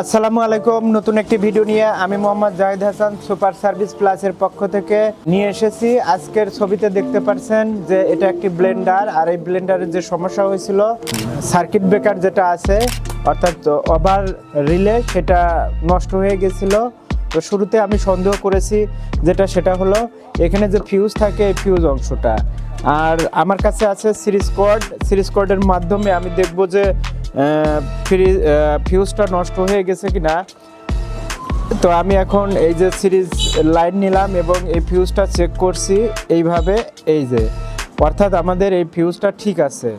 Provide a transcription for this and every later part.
আসসালামু আলাইকুম। নতুন একটি ভিডিও নিয়ে আমি মোহাম্মদ জাহিদ হাসান, সুপার সার্ভিস প্লাসের পক্ষ থেকে নিয়ে এসেছি। আজকের ছবিতে দেখতে পাচ্ছেন যে এটা একটি ব্লেন্ডার আর এই ব্লেন্ডারের যে সমস্যা হয়েছিল, সার্কিট ব্রেকার যেটা আছে, অর্থাৎ ওভার রিলে সেটা নষ্ট হয়ে গেছিল। তো শুরুতে আমি সন্দেহ করেছি যেটা সেটা হলো, এখানে যে ফিউজ থাকে এই ফিউজ অংশটা। আর আমার কাছে আছে সিরিজ কোড সিরিজ কোডের মাধ্যমে আমি দেখব যে ফ্রি ফিউজটা নষ্ট হয়ে গেছে কি না তো আমি এখন এই যে সিরিজ লাইন নিলাম এবং এই ফিউজটা চেক করছি এইভাবে, এই যে। অর্থাৎ আমাদের এই ফিউজটা ঠিক আছে।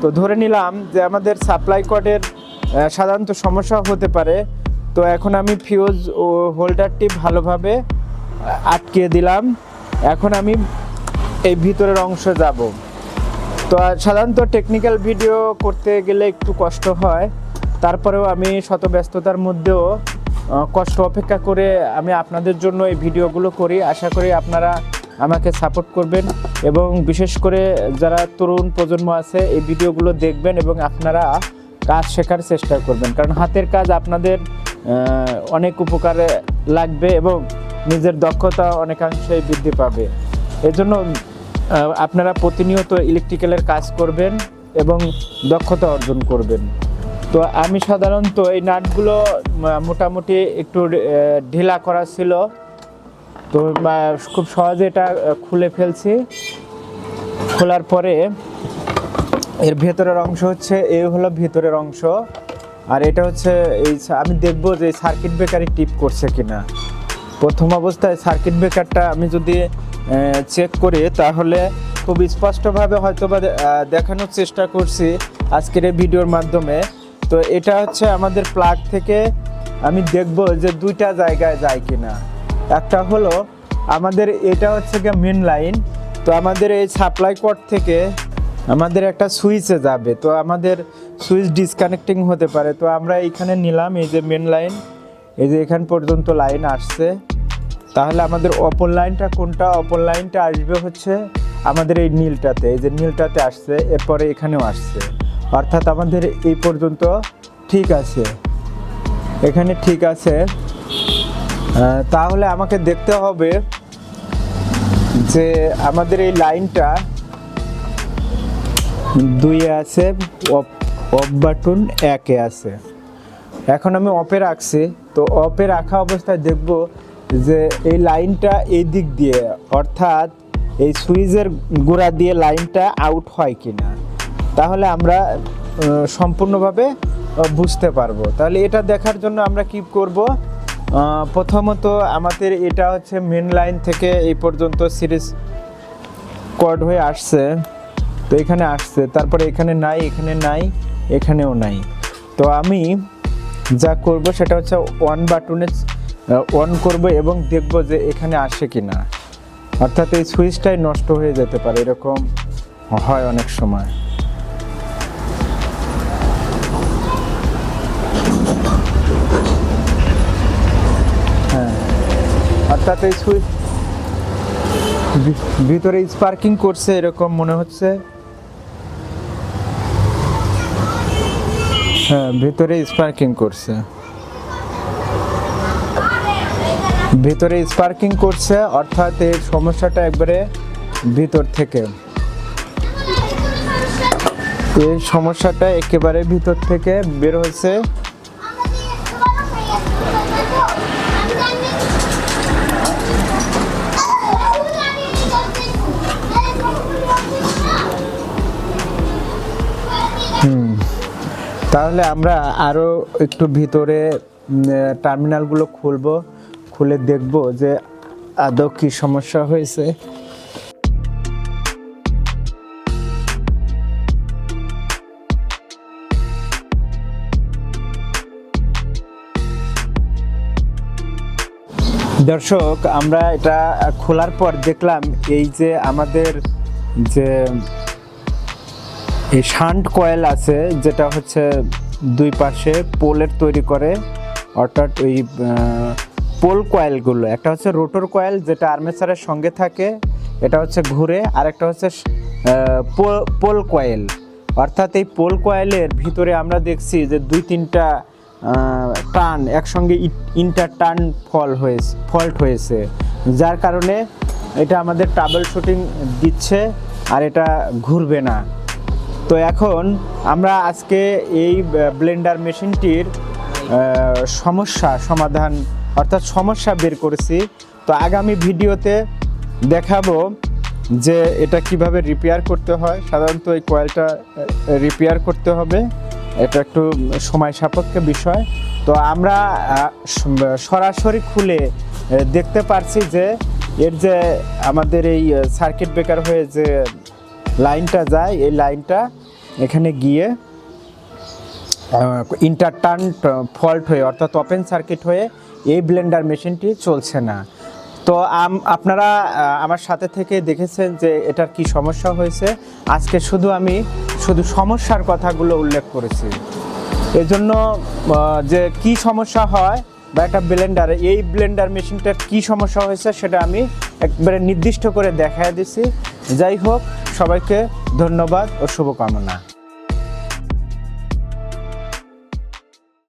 তো ধরে নিলাম যে আমাদের সাপ্লাই কোডের সাধারণত সমস্যা হতে পারে। তো এখন আমি ফিউজ ও হোল্ডারটি ভালোভাবে আটকে দিলাম। এখন আমি এই ভিতরের অংশ যাব। তো সাধারণত টেকনিক্যাল ভিডিও করতে গেলে একটু কষ্ট হয়। তারপরেও আমি শত ব্যস্ততার মধ্যেও কষ্ট অপেক্ষা করে আমি আপনাদের জন্য এই ভিডিওগুলো করি। আশা করি আপনারা আমাকে সাপোর্ট করবেন এবং বিশেষ করে যারা তরুণ প্রজন্ম আছে, এই ভিডিওগুলো দেখবেন এবং আপনারা কাজ শেখার চেষ্টা করবেন। কারণ হাতের কাজ আপনাদের অনেক উপকারে লাগবে এবং নিজের দক্ষতা অনেকাংশেই বৃদ্ধি পাবে। এজন্য আপনারা প্রতিনিয়ত ইলেকট্রিক্যালের কাজ করবেন এবং দক্ষতা অর্জন করবেন। তো আমি সাধারণত এই নাটগুলো মোটামুটি একটু ঢিলা করা ছিল। তো খুব সহজে এটা খুলে ফেলছি। খোলার পরে এর ভেতরের অংশ হচ্ছে এই হলো ভেতরের অংশ। আর এটা হচ্ছে এই আমি দেখব যে সার্কিট ব্রেকারে টিপ করছে কিনা। প্রথম অবস্থায় সার্কিট ব্রেকারটা আমি যদি চেক করি, তাহলে খুব স্পষ্টভাবে হয়তো বা দেখানোর চেষ্টা করছি আজকের এই ভিডিওর মাধ্যমে। তো এটা হচ্ছে আমাদের প্লাগ থেকে আমি দেখব যে দুইটা জায়গায় যায় কিনা। একটা হলো আমাদের, এটা হচ্ছে গিয়ে মেন লাইন তো আমাদের এই সাপ্লাই কোড থেকে আমাদের একটা সুইচে যাবে। তো আমাদের সুইচ ডিসকানেক্টিং হতে পারে। তো আমরা এইখানে নিলাম, এই যে মেন লাইন এই যে এখান পর্যন্ত লাইন আসছে। তাহলে আমাদের অপর লাইনটা কোনটা? অপর লাইনটা আসবে হচ্ছে আমাদের এই নীলটাতে। এই যে নীলটাতে আসছে, এরপরে এখানেও আসছে। অর্থাৎ আমাদের এই পর্যন্ত ঠিক আছে। এখানে ঠিক আছে। তাহলে আমাকে দেখতে হবে যে আমাদের এই লাইনটা দুইয়ে আছে, অফ অফ বাটন একে আছে। এখন আমি অপে রাখছি। তো অপে রাখা অবস্থায় দেখব যে এই লাইনটা এই দিক দিয়ে, অর্থাৎ এই সুইচের গোড়া দিয়ে লাইনটা আউট হয় কি না তাহলে আমরা সম্পূর্ণভাবে বুঝতে পারব। তাহলে এটা দেখার জন্য আমরা কি করব? প্রথমত আমাদের এটা হচ্ছে মেন লাইন থেকে এই পর্যন্ত সিরিজ কর্ড হয়ে আসছে। তো এখানে আসছে, তারপরে এখানে নাই এখানে নাই, এখানেও নাই। তো আমি যা করব সেটা হচ্ছে ওয়ান বাটনে অন করব এবং দেখব যে এখানে আসে কি না অর্থাৎ এই সুইচটাই নষ্ট হয়ে যেতে পারে, এরকম হয় অনেক সময়। হ্যাঁ অর্থাৎ এই সুইচ ভিতরে স্পার্কিং করছে, এরকম মনে হচ্ছে। হ্যাঁ ভিতরে স্পার্কিং করছে। ভিতরে স্পার্কিং করছে, অর্থাৎ এর সমস্যাটা একবারে ভিতর থেকে। এই সমস্যাটা একেবারে ভিতর থেকে বের হয়েছে। তাহলে আমরা আরও একটু ভিতরে টার্মিনালগুলো খুলবো। খুলে দেখব যে আদৌ কী সমস্যা হয়েছে। দর্শক, আমরা এটা খোলার পর দেখলাম এই যে আমাদের যে এই শান্ট কয়েল আছে, যেটা হচ্ছে দুই পাশে পোলের তৈরি করে, অর্থাৎ ওই পোল কয়েলগুলো, একটা হচ্ছে রোটর কয়েল যেটা আর্মেচারের সঙ্গে থাকে, এটা হচ্ছে ঘুরে আর একটা হচ্ছে পোল কয়েল। অর্থাৎ এই পোল কয়েলের ভিতরে আমরা দেখছি যে দুই তিনটা টান একসঙ্গে ইন্টার টার্ন ফল হয়েছে, ফল্ট হয়েছে, যার কারণে এটা আমাদের ট্রাবল শুটিং দিচ্ছে আর এটা ঘুরবে না। তো এখন আমরা আজকে এই ব্লেন্ডার মেশিনটির সমস্যা, সমাধান অর্থাৎ সমস্যা বের করেছি। তো আগামী ভিডিওতে দেখাবো যে এটা কীভাবে রিপেয়ার করতে হয়। সাধারণত এই কয়েলটা রিপেয়ার করতে হবে। এটা একটু সময় সাপেক্ষ বিষয়। তো আমরা সরাসরি খুলে দেখতে পারছি যে এর যে আমাদের এই সার্কিট ব্রেকার হয়ে যে লাইনটা যায়, এই লাইনটা এখানে গিয়ে ইন্টারটার্ন ফল্ট হয়ে, অর্থাৎ ওপেন সার্কিট হয়ে এই ব্লেন্ডার মেশিনটি চলছে না। তো আপনারা আমার সাথে থেকে দেখেছেন যে এটার কি সমস্যা হয়েছে। আজকে শুধু আমি, শুধু সমস্যার কথাগুলো উল্লেখ করেছি। এজন্য যে কি সমস্যা হয় বা একটা ব্লেন্ডার, এই ব্লেন্ডার মেশিনটার কি সমস্যা হয়েছে সেটা আমি একবারে নির্দিষ্ট করে দেখায় দিছি। যাই হোক, সবাইকে ধন্যবাদ ও শুভকামনা।